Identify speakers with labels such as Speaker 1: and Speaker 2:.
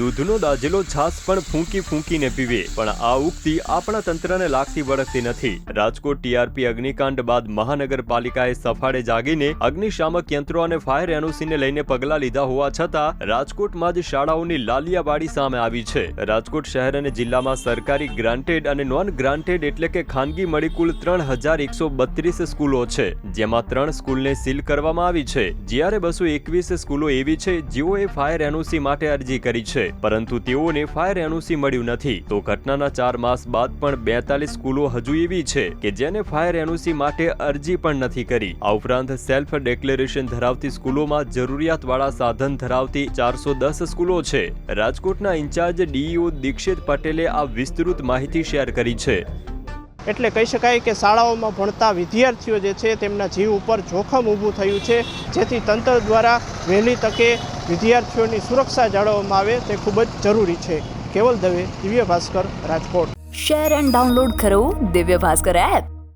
Speaker 1: દૂધનો દાજેલો છાસ પણ ફૂંકી ફૂંકીને પીવે. પણ આ ઉક્તિ આપણા તંત્રને લાગતી વળગતી નથી. રાજકોટ ટીઆરપી અગ્નિકાંડ બાદ મહાનગરપાલિકાએ સફાળે જાગીને અગ્નિશામક યંત્રો અને ફાયર એનઓસીને લઈને પગલાં લીધા હોવા છતાં, રાજકોટમાં જ શાળાઓની લાલિયાવાડી સામે આવી છે. રાજકોટ શહેર અને જિલ્લામાં સરકારી ગ્રાન્ટેડ અને નોન ગ્રાન્ટેડ એટલે કે ખાનગી મળી કુલ ત્રણ હજાર એકસો બત્રીસ સ્કૂલો છે, જેમાં ત્રણ સ્કૂલને સીલ કરવામાં આવી છે. જ્યારે બસો એકવીસ સ્કૂલો એવી છે, જેઓએ ફાયર એનઓસી માટે અરજી કરી છે. પરંતુ તેઓને ફાયર એનઓસી મળ્યું નથી. તો ઘટનાના ચાર માસ બાદ પણ બેતાલીસ સ્કૂલો હજુ એવી છે કે જેને ફાયર એનઓસી માટે અરજી પણ નથી કરી. આ ઉપરાંત સેલ્ફ ડેક્લેરેશન ધરાવતી સ્કૂલોમાં જરૂરિયાતવાળા સાધન ધરાવતી ચારસો દસ સ્કૂલો છે. રાજકોટના ઇન્ચાર્જ ડીઈઓ દીક્ષિત પટેલે આ વિસ્તૃત માહિતી શેર કરી છે.
Speaker 2: એટલે કહી શકાય કે શાળાઓમાં ભણતા વિદ્યાર્થીઓ જે છે તેમના જીવ ઉપર જોખમ ઊભું થયું છે. જેથી તંત્ર દ્વારા વહેલી તકે વિદ્યાર્થીઓની સુરક્ષા જાળવવામાં આવે તે ખૂબ જ જરૂરી છે. Keval Dave Divya Bhaskar Rajkot.
Speaker 3: Share and download કરો દિવ્ય ભાસ્કર એપ.